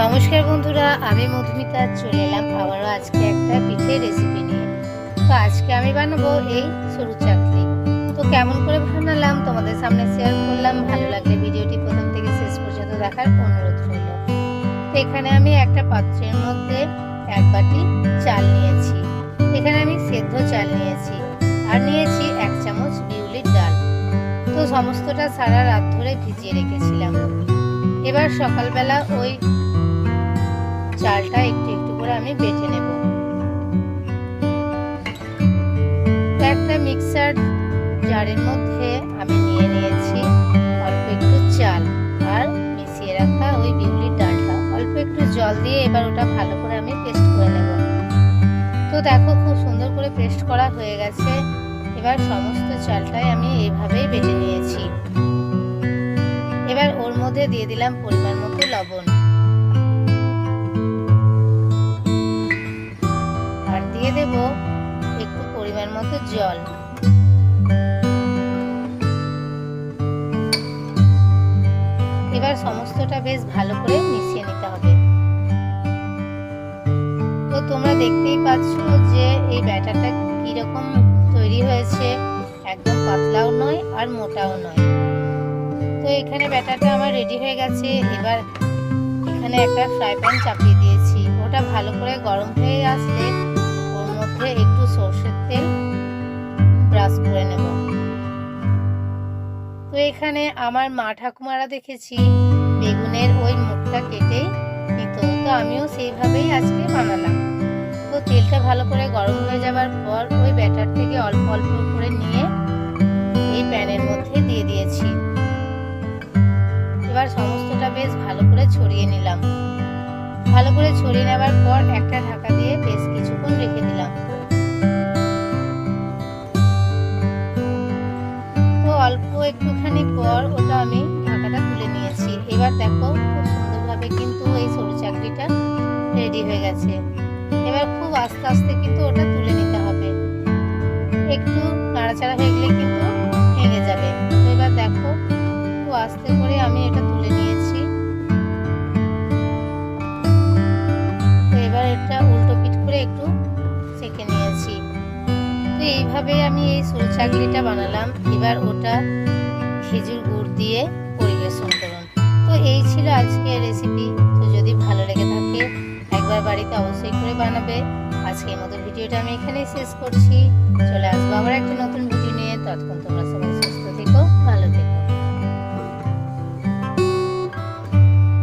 নমস্কার বন্ধুরা, আমি মধুমিতা, চলে এলাম আবারও আজকে একটা পিঠের রেসিপি নিয়ে। তো আজকে আমি বানাবো এই সরু চাকলি তো কেমন করে বানালাম তোমাদের সামনে শেয়ার করলাম, ভালো লাগলে ভিডিওটি প্রথম থেকে শেষ পর্যন্ত দেখার অনুরোধ রইল। তো এখানে আমি একটা পাত্রের মধ্যে এক বাটি চাল নিয়েছি। এখানে আমি সেদ্ধ চাল নিয়েছি আর নিয়েছি এক চামচ বিউলির ডাল। তো সমস্তটা সারা রাত ধরে ভিজিয়ে রেখেছিলাম। এবার সকালবেলা ওই চালটা একটু একটু করে আমি বেটে নেব। একটা মিক্সার জারের মধ্যে আমি নিয়ে নিয়েছি অল্প একটু চাল আর মিশিয়ে রাখা ওই বিউলির ডালটা অল্প একটু জল দিয়ে এবার ওটা ভালো করে আমি পেস্ট করে নেব। তো দেখো খুব সুন্দর করে পেস্ট করা হয়ে গেছে। এবার সমস্ত চালটাই আমি এইভাবেই বেটে নিয়েছি। এবার ওর মধ্যে দিয়ে দিলাম পরিমাণ মতো লবণ। মতো জল। এবার সমস্তটা বেশ ভালো করে মিশিয়ে নিতে হবে। তো তোমরা দেখতেই পাচ্ছ যে এই ব্যাটারটা কীরকম তৈরি হয়েছে। একদম পাতলাও নয় আর মোটাও নয়। তো এখানে ব্যাটারটা আমার রেডি হয়ে গেছে। এবার এখানে একটা ফ্রাই প্যান চাপিয়ে দিয়েছি। ওটা ভালো করে গরম হয়ে আসলে ব্রাশ করে নেব। তো এখানে আমার মা ঠাকুমারা দেখেছি, বেগুনের ওই মুখটা নিত তো আমিও সেইভাবেই আজকে বানালাম। তো তেলটা ভালো করে গরম হয়ে যাবার পর ওই ব্যাটার থেকে অল্প অল্প করে নিয়ে এই প্যানের মধ্যে দিয়ে দিয়েছি। এবার সমস্তটা বেশ ভালো করে ছড়িয়ে নিলাম। ভালো করে ছড়িয়ে নেবার পর একটা ঢাকা দিয়ে অল্প একটুখানি পর ওটা আমি ঢাকাটা তুলে নিয়েছি। এবার দেখো খুব সুন্দরভাবে কিন্তু এই সরু চাকরিটা রেডি হয়ে গেছে। এবার খুব আস্তে আস্তে কিন্তু ওটা তুলে নিতে হবে। একটু নাড়াচাড়া হয়ে গেলে কিন্তু ভেঙে যাবে। তো এবার দেখো খুব আস্তে এইভাবে আমি এই সুল বানালাম। এবার ওটা খেজুর গুড় দিয়ে পরিবেশন করুন। তো এই ছিল আজকের রেসিপি তো যদি ভালো লেগে থাকে, একবার বাড়িতে অবশ্যই করে বানাবে। আজকের মতো ভিডিওটা আমি এখানেই শেষ করছি। চলে আসব আবার একটা নতুন ভিডিও নিয়ে। ততক্ষণ তোমরা সবাই